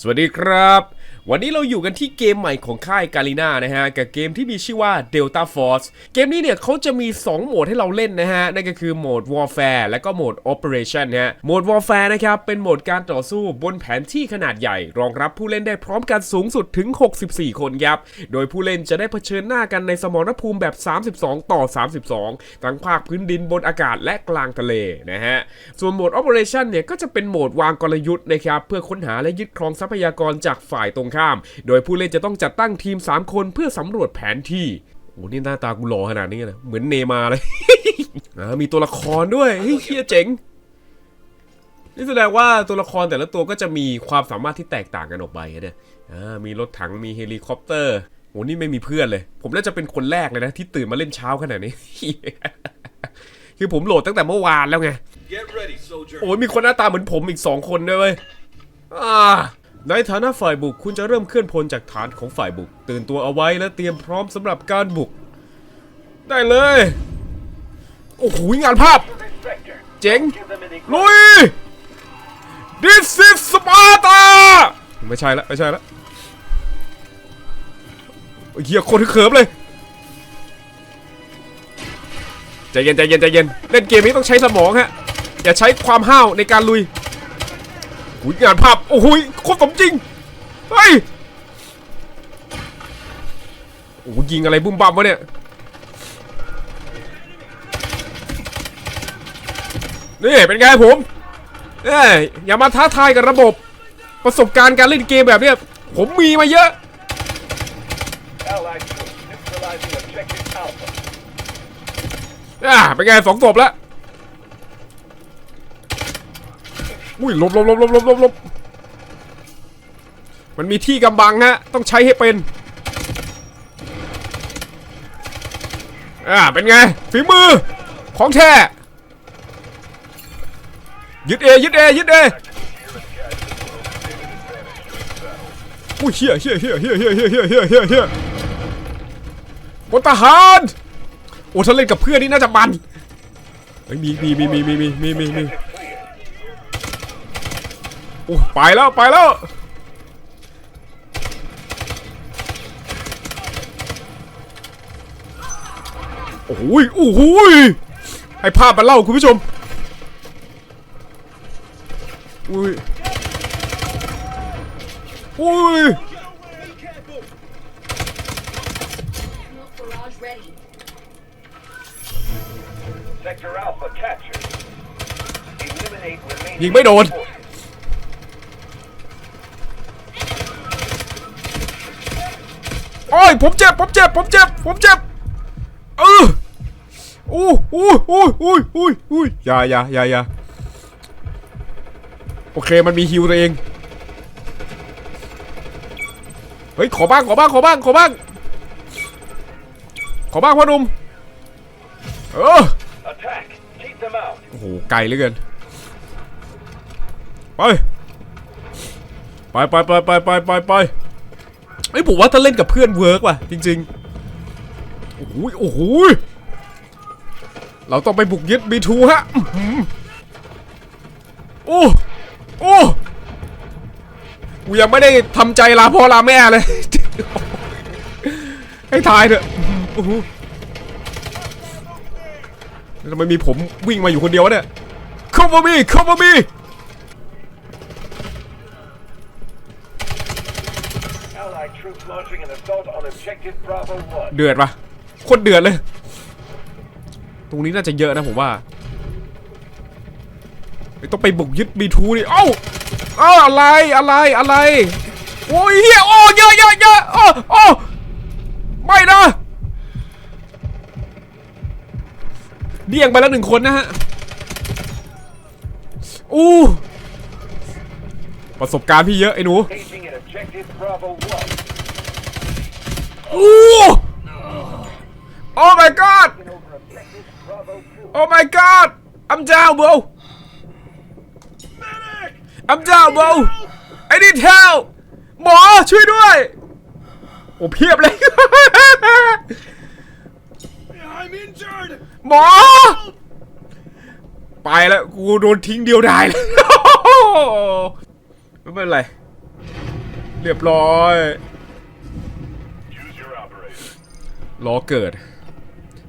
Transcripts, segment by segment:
สวัสดีครับ วันนี้เราอยู่กันที่เกมใหม่ของค่ายกาลิน่านะฮะ กับเกมที่มีชื่อว่า Delta Force เกมนี้เนี่ยเขาจะมี 2 โหมดให้เราเล่นนะฮะ นั่นก็คือโหมด Warfare และก็โหมด Operation นะฮะ โหมด Warfare นะครับ เป็นโหมดการต่อสู้บนแผนที่ขนาดใหญ่ รองรับผู้เล่นได้พร้อมกันสูงสุดถึง 64 คนครับ โดยผู้เล่นจะได้เผชิญหน้ากันในสมรภูมิแบบ 32 ต่อ 32 ทั้งภาคพื้นดินบนอากาศและกลางทะเลนะฮะ ส่วนโหมด Operation เนี่ยก็จะเป็นโหมดวางกลยุทธ์นะครับเพื่อค้นหาและยึดครองทรัพยากรจากฝ่ายตรงข้าม โดยผู้เล่นจะต้องจัดตั้งทีม 3 คนเพื่อสำรวจแผนที่โอ้นี่หน้าตากูหล่อขนาดนี้เลยเหมือนเนย์มาร์เลยอ่ามีตัวละครด้วยเฮ้ยเฮียเจ๋งนี่แสดงว่าตัวละครแต่ละตัวก็จะมีความสามารถที่แตกต่างกันออกไปนะเนี่ยอ่ามีรถถังมีเฮลิคอปเตอร์โหนี่ไม่มีเพื่อนเลย ผมน่าจะเป็นคนแรกเลยนะ ที่ตื่นมาเล่นเช้าขนาดนี้ คือผมโหลดตั้งแต่เมื่อวานแล้วไง Get ready, soldier. โอ้ยมีคนหน้าตาเหมือนผมอีก2คนด้วยเว้ยอ่า ในฐานะฝ่ายบุกคุณจะเริ่มเคลื่อนพลจากฐานของฝ่ายบุก ตื่นตัวเอาไว้และเตรียมพร้อมสำหรับการบุก ได้เลย โอ้โหงานภาพ เจ๋ง ลุย This is Sparta ไม่ใช่ละไม่ใช่ละเฮียคนเขิมเลยใจเย็นใจเย็นใจเย็นเล่นเกมนี้ต้องใช้สมองฮะ อย่าใช้ความห้าวในการลุย หุยงานภาพ โอ้โหยโคตรสมจริง เฮ้ย โอ้ยิงอะไรบุ้มบัมวะเนี่ย นี่เป็นไงผม เอ้ยอย่ามาท้าทายกับระบบ ประสบการณ์การเล่นเกมแบบเนี้ย ผมมีมาเยอะ อ่าเป็นไงสองศพแล้ว อุ้ยลบลบลบลบลบลบลบมันมีที่กำบังฮะ ต้องใช้ให้เป็น อ่า เป็นไง ฝีมือ ของแท้ ยึดเอ ยึดเอ ยึดเอ อุ้ยเฮียเฮียเฮียเฮียเฮียเฮียเฮียเฮียเฮียเฮียบนทหารโอ้ถ้าเล่นกับเพื่อนนี่น่าจะมันเฮ้ยมีมีมีมีมีมีมีมี อ้ไปแล้วไปแล้ว โอ้โหยโอ้โหยให้ภาพมาเล่าคุณผู้ชมอุ้ยอุ้ย Smoke barrage ready. Sector Alpha captured. Eliminate remaining ยิงไม่โดน โอ้ยผมเจ็บผมเจ็บผมเจ็บผมเจ็บเอออู้อู้อู้อู้อู้อู้อย่าอย่าอย่าอย่าโอเคมันมีฮิวตัวเองเฮ้ยขอบ้างขอบ้างขอบ้างขอบ้างขอบ้างพ่อหนุ่มเออ Attack. Keep them out. โอ้โหไกลเหลือเกินไปไปไปไปไปไปไปไป ไอ้ผมว่าถ้าเล่นกับเพื่อนเวิร์กว่ะจริงๆโอ้ยโอ้ยเราต้องไปบุกยึด B2 ฮะโอ้โอ้กูยังไม่ได้ทำใจลาพ่อลาแม่เลย ให้ทายเถอะอื้อหือแล้วทำไมมีผมวิ่งมาอยู่คนเดียววะเนี่ย cover me cover me เดือดปะโคนเดือดเลย ตรงนี้น่าจะเยอะนะผมว่าไม่ต้องไปบุกยึด B2 ดิเอ้าเอ้าอะไรอะไรอะไรโอ้ยเฮียโอ้เยอะเยอะเยอะโอ้โอ้ไม่นะเดี่ยงไปแล้วหนึ่งคนนะฮะอู้ประสบการณ์พี่เยอะไอ้หนู อู้โอ้ my god Over objective Bravo 2. Oh my god! I'm down, bro! I'm down, bro! I need help! หมอช่วยด้วย โอ้เพียบเลย I'm injured. หมอ ไปแล้วกูโดนทิ้งเดียวดายเลยไม่เป็นไร เรียบร้อย รอเกิด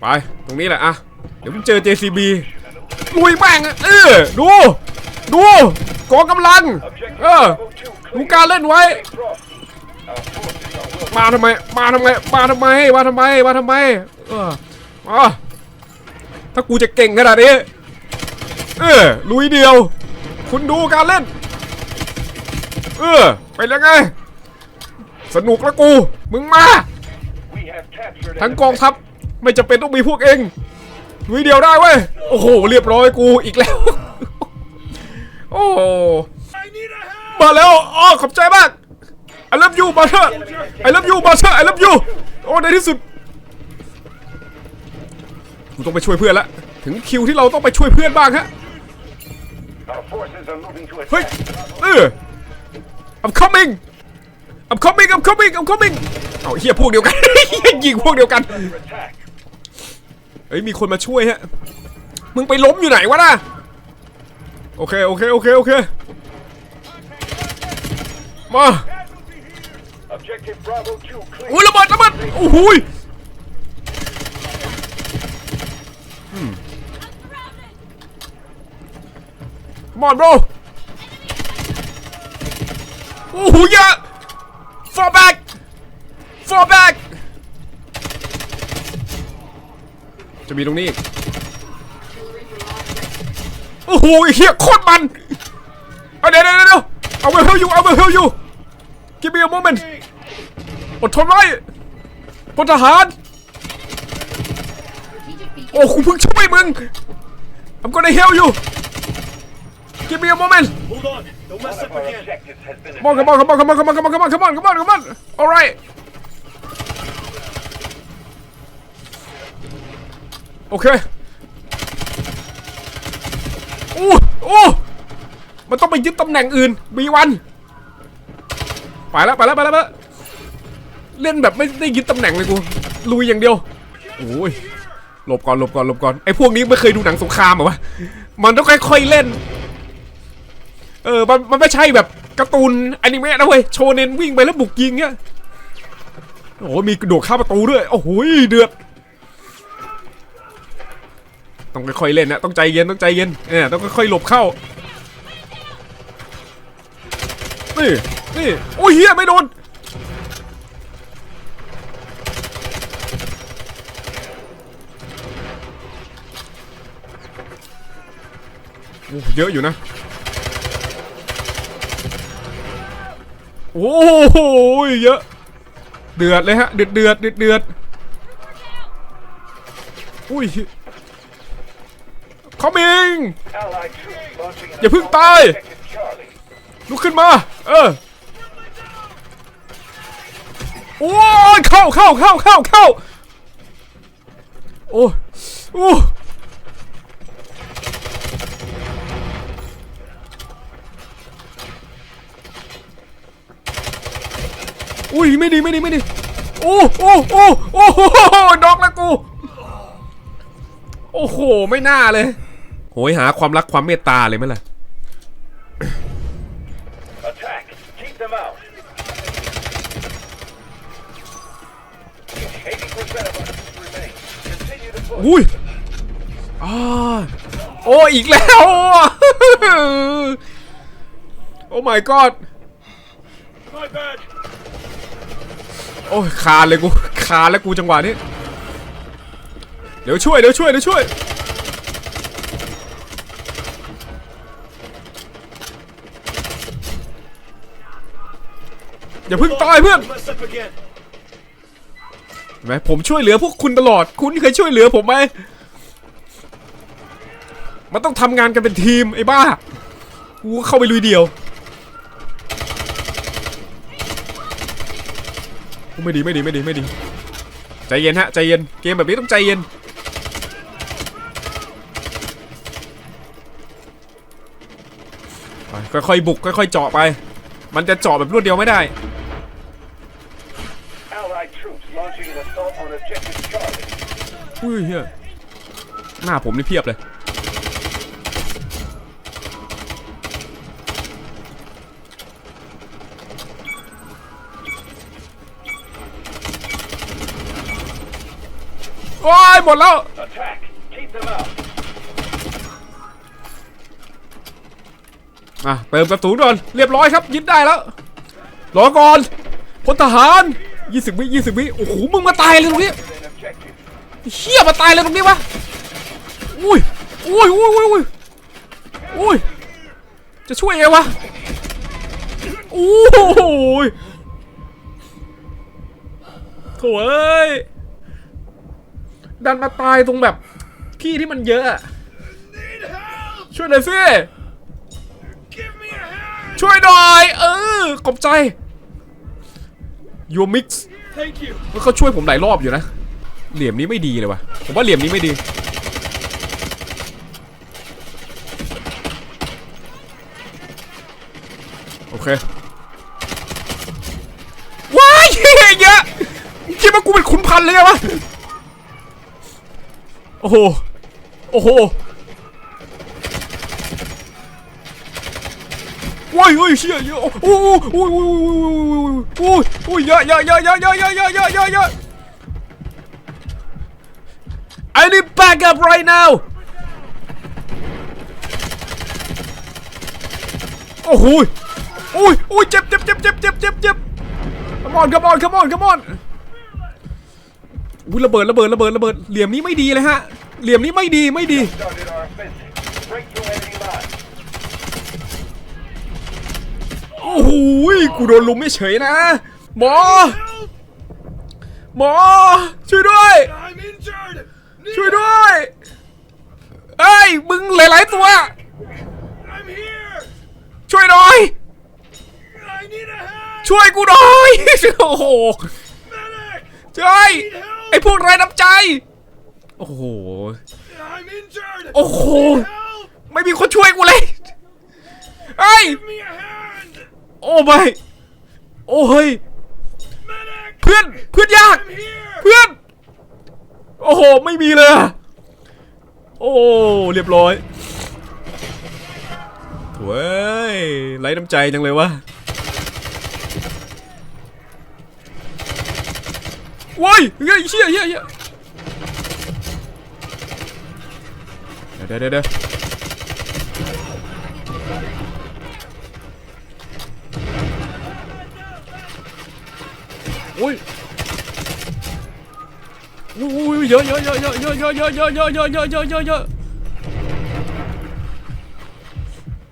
ไป ตรงนี้แหละอะเดี๋ยวมึงเจอ JCB ลุยแม่งเออดู ดูกองกำลัง เออดูการเล่นไว้ มาทำไม มาทำไม มาทำไม มาทำไม มาทำไม เออมาถ้ากูจะเก่งขนาดนี้ เออลุยเดียว คุณดูการเล่น เออไปแล้วไง สนุกแล้วกู มึงมา ทั้งกองทัพไม่จำเป็นต้องมีพวกเองลุยเดียวได้เว้ย โอ้โห เรียบร้อยกูอีกแล้ว โอ้มาแล้วอ๋อขอบใจมาก I love you บัตเตอร์ I love you บัตเตอร์ I love you โอ้ในที่สุดกูต้องไปช่วยเพื่อนละถึงคิวที่เราต้องไปช่วยเพื่อนบ้างฮะเฮ้ยเออ I'm coming I'm coming I'm coming I'm coming เอาเฮียพวกเดียวกัน ยิงพวกเดียวกันเอ้ยมีคนมาช่วยฮะ มึงไปล้มอยู่ไหนวะน่ะ โอเคโอเคโอเคโอเค มาอุ้ยระเบิดระเบิดโอ้โหยอืม Come on bro โอ้โหเยอะ จะมีตรงนี้อีก Artillery barrage ready. โอ้โหเฮียโคตรมันเอาเดี๋ยวเดี๋ยวเดี๋ยว I will help you I will help you give me a moment อดทนไว้พลทหาร Strategic beacon โอ้กูเพิ่งช่วยมึง I'm gonna help you give me a moment Hold on. Don't mess One up of our again. objectives has been come on come on come on come on come on come on come on come on come on come on alright โอเคโอ้โอ้มันต้องไปยึดตำแหน่งอื่น B1 ไปแล้วไปแล้วไปแล้วไปแล้วเล่นแบบไม่ได้ยึดตำแหน่งเลยกูลุยอย่างเดียวโอ้ยหลบก่อนหลบก่อนหลบก่อนไอ้พวกนี้ไม่เคยดูหนังสงครามหรอวะมันต้องค่อยๆเล่น เออมันมันไม่ใช่แบบการ์ตูนอนิเมะนะเว้ยโชเนนวิ่งไปแล้วบุกยิงเงี้ยโอ้โหมีกระโดดข้าประตูด้วยโอ้โหเดือด ต้องค่อยๆเล่นนะต้องใจเย็นต้องใจเย็นเนี่ยต้องค่อยๆหลบเข้านี่นี่โอ้ยเฮียไม่โดนโอ้เยอะอยู่นะ โอ้โหเยอะ เดือดเลยฮะ เดือดเดือดเดือดเดือดอุ้ย coming Allied troops launching an Ya พึ่ง assault ตาย on objective Charlie. ลุกขึ้นมา เออโอ้ยเข้าเข้าเข้าเข้าเข้าโอ้ยโอ้อุ้ยไม่ดีไม่ดีไม่ดีโอ้โอ้โอ้โอ้โหดอกแล้วกู โอ้โห ไม่น่าเลย โหยหาความรักความเมตตาเลยไหมล่ะ Attack. Keep them out. 80% of us remain. Continue to push. อุ้ยอ่าโอ้อีกแล้ว โอ้ my god My bad. โอ้ยคานเลยกูคานแล้วกูจังหวะนี้ เดี๋ยวช่วยเดี๋ยวช่วยเดี๋ยวช่วย อย่าเพิ่งตายเพื่อนไหมผมช่วยเหลือพวกคุณตลอด คุณเคยช่วยเหลือผมไหมมันต้องทำงานกันเป็นทีมไอ้บ้ากูเข้าไปลุยเดียวไม่ดีไม่ดีไม่ดีไม่ดีใจเย็นฮะใจเย็นเกมแบบนี้ต้องใจเย็นค่อยๆบุกค่อยๆเจาะไป มันจะเจาะแบบรวดเดียวไม่ได้ อุ้ยเฮียหน้าผมนี่เพียบเลย โอ้ยหมดแล้วอะเติมกระสุนก่อนเรียบร้อยครับยิ้มได้แล้วรอก่อนพลทหาร 20วิ20วิโอ้โหมึงมาตายเลยตรงนี้เฮียมาตายเลยตรงนี้วะอุ้ยอุ้ยอุ้ยอุ้ยอุ้ยอุ้ยจะช่วยไงวะโอ้โยโถ่เอ้ยดันมาตายตรงแบบที่ที่มันเยอะช่วยหน่อยสิช่วยหน่อย เออขอบใจ Your Mix Thank you. เขาช่วยผมหลายรอบอยู่นะ เหลี่ยมนี้ไม่ดีเลยวะผมว่าเหลี่ยมนี้ไม่ดี โอเค ว้ายเหี้ยเยอะคิดว่ากูเป็นขุนพันธุ์เลยไงวะ โอ้โห โอ้โห โอ้ยโอ้ยเชี่ยเยอะโอ้โหโอ้ยโอ้ยโอ้ยโอ้ยโอ้ยเยอะเยอะเยอะเยอะเยอะเยอะเยอะเยอะเยอะยะ I need backup right now โอ้โหโอ้ยโอ้ยเจ็บเจ็บเจ็บเจ็บเจ็บเจ็บเจ็บ come on come on come on come on อุ้ยระเบิดระเบิดระเบิดระเบิดเหลี่ยมนี้ไม่ดีเลยฮะ เหลี่ยมนี้ไม่ดีไม่ดี โหกูโดนลุมไม่เฉยนะ หมอ หมอ ช่วยด้วย ช่วยด้วยเอ้ย มึงหลายๆตัว ช่วยหน่อย ช่วยกูหน่อย โอ้โหใช่วยไอ้พวกไร้น้ำใจ โอ้โห โอ้โห ไม่มีคนช่วยกูเลยเอ้ย Give me a hand! โอ้ไม่โอ้เฮ้ยเพื่อนเพื่อนยาก เพื่อน โอ้โห ไม่มีเลยอะโอ้ เรียบร้อยโถ่เว้ยไร้น้ำใจจังเลยวะว้ยเฮ้ยเชี่ยเชี่ยเชี่ยเดี๋ยวเดี๋ยวเดี๋ยว อ้ยอุ้ยเยอะเยอะเยอะเยอะเยอะเยอะเยอะเยอะเยอะเยอะเยอะเยอะเยอะเยอะ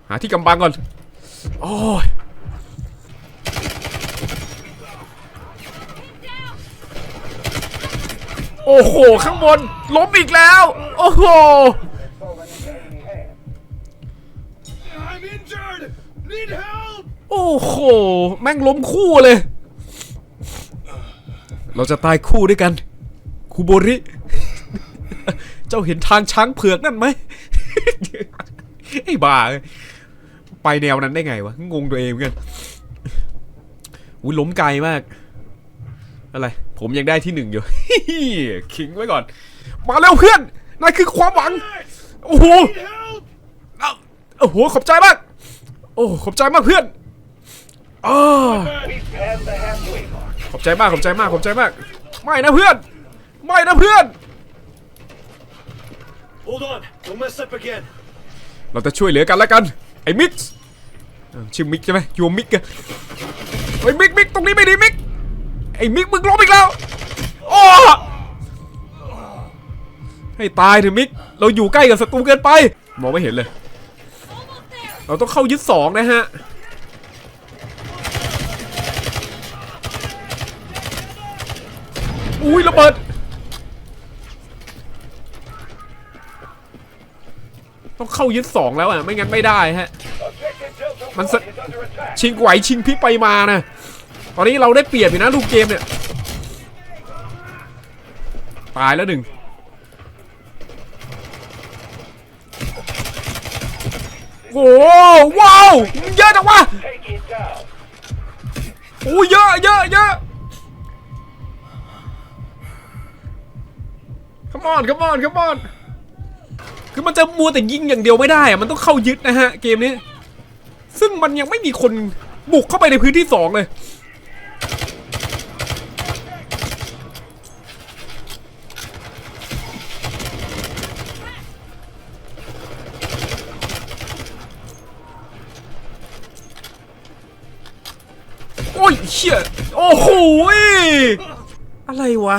หาที่กำบังก่อนโอ้ยโอ้โห ข้างบนล้มอีกแล้ว โอ้โห I'm injured! Need help! โอ้โห แม่งล้มคู่เลย เราจะตายคู่ด้วยกันคูโบริ เจ้าเห็นทางช้างเผือกนั่นไหมไอ้บ้า ไปแนวนั้นได้ไงวะ งงตัวเองกันอุ้ยล้มไกลมาก อะไร ผมยังได้ที่หนึ่งอยู่ขิงไว้ก่อน มาเร็วเพื่อนนั่นคือความหวัง โอ้โหเอาโอ้โห ขอบใจมาก โอ้ ขอบใจมากเพื่อนอ้า We've passed the halfway mark. ขอบใจมากขอบใจมากขอบใจมาก ไม่นะเพื่อน ไม่นะเพื่อน Hold on! Don't mess up again! เราจะช่วยเหลือกันแล้วกัน ไอ้มิกซ์เออชื่อมิกใช่ไหมยูมิกอะไอ้ยมิกมิกตรงนี้ไม่ดีมิก ไอ้มิกมึงล้มอีกแล้วโอ้ให้ตายเถอะมิก เราอยู่ใกล้กับศัตรูเกินไป มองไม่เห็นเลย เราต้องเข้ายึดสองนะฮะ อุ้ยระเบิดต้องเข้ายึดสองแล้วอะไม่งั้นไม่ได้ฮะ Objective Delta Man, 4 sa- is under attack. ชิงไหวชิงพลิกไปมานะตอนนี้เราได้เปรียบอยู่นะลูกเกมเนี่ยตายแล้วหนึ่งโอ้ว้าวเยอะจังวะโอ้เยอะเยอะเยอะ มอนขมอนขมอนคือมันจะมัวแต่ยิงอย่างเดียวไม่ได้อะมันต้องเข้ายึดนะฮะ เกมนี้ ซึ่งมันยังไม่มีคนบุกเข้าไปในพื้นที่สองเลย โอ้ยเชี่ยโอ้โหอะไรวะ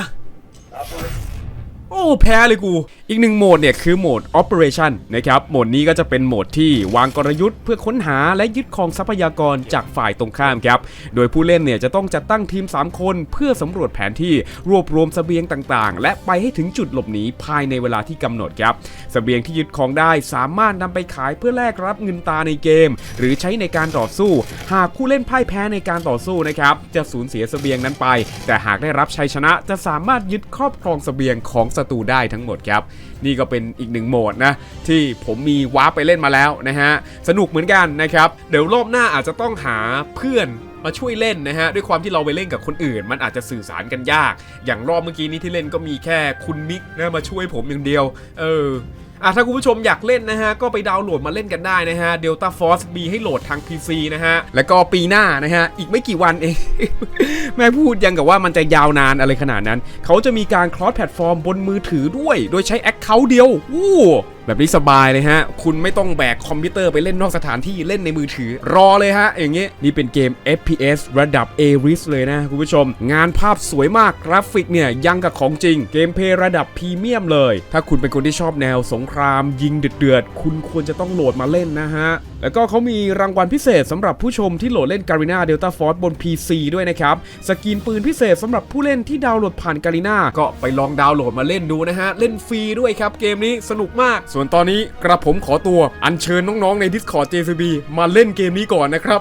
โอ้แพ้เลยกู อีกหนึ่งโหมดเนี่ยคือโหมด Operation นะครับ โหมดนี้ก็จะเป็นโหมดที่วางกลยุทธ์เพื่อค้นหาและยึดครองทรัพยากรจากฝ่ายตรงข้ามครับ โดยผู้เล่นเนี่ยจะต้องจัดตั้งทีม 3 คน เพื่อสำรวจแผนที่รวบรวมสเสบียงต่างๆ และไปให้ถึงจุดหลบหนีภายในเวลาที่กำหนดครับสเสบียงที่ยึดครองได้สามารถนำไปขายเพื่อแลกรับเงินตาในเกม หรือใช้ในการต่อสู้ หากผู้เล่นพ่ายแพ้ในการต่อสู้นะครับจะสูญเสียสเสบียงนั้นไป แต่หากได้รับชัยชนะจะสามารถยึดครอบครองสเสบียงของศัตรูได้ทั้งหมดครับนี่ก็เป็นอีกหนึ่งโหมดนะ ที่ผมมีว้าร์ปไปเล่นมาแล้วนะฮะ สนุกเหมือนกันนะครับ เดี๋ยวรอบหน้าอาจจะต้องหาเพื่อนมาช่วยเล่นนะฮะ ด้วยความที่เราไปเล่นกับคนอื่น มันอาจจะสื่อสารกันยาก อย่างรอบเมื่อกี้นี้ที่เล่นก็มีแค่คุณมิกนะมาช่วยผมอย่างเดียว เออ อะถ้าคุณผู้ชมอยากเล่นนะฮะก็ไปดาวน์โหลดมาเล่นกันได้นะฮะ Delta Force มีให้โหลดทาง PC นะฮะ แล้วก็ปีหน้านะฮะ อีกไม่กี่วันเอง แม่พูดยังกับว่ามันจะยาวนานอะไรขนาดนั้น เขาจะมีการคลอสแพลตฟอร์มบนมือถือด้วย โดยใช้แอคเคาท์เดียว อู้แบบนี้สบายเลยฮะ คุณไม่ต้องแบกคอมพิวเตอร์ไปเล่นนอกสถานที่เล่นในมือถือ รอเลยฮะ อย่างเงี้ยนี่เป็นเกม FPS ระดับ a r i s เลยนะคุณผู้ชม งานภาพสวยมากกราฟิกเนี่ยยังกับของจริง เกมเพย์ระดับพรีเมียมเลย ถ้าคุณเป็นคนที่ชอบแนวสงคราม ยิงเดือดๆ คุณควรจะต้องโหลดมาเล่นนะฮะ แล้วก็เขามีรางวัลพิเศษสำหรับผู้ชมที่โหลดเล่น Garena Delta Force บน PC ด้วยนะครับ สกินปืนพิเศษสำหรับผู้เล่นที่ดาวน์โหลดผ่าน Garena ก็ไปลองดาวน์โหลดมาเล่นดูนะฮะเล่นฟรีด้วยครับเกมนี้สนุกมากส่วนตอนนี้กระผมขอตัวอัญเชิญน้องๆใน Discord JCB มาเล่นเกมนี้ก่อนนะครับ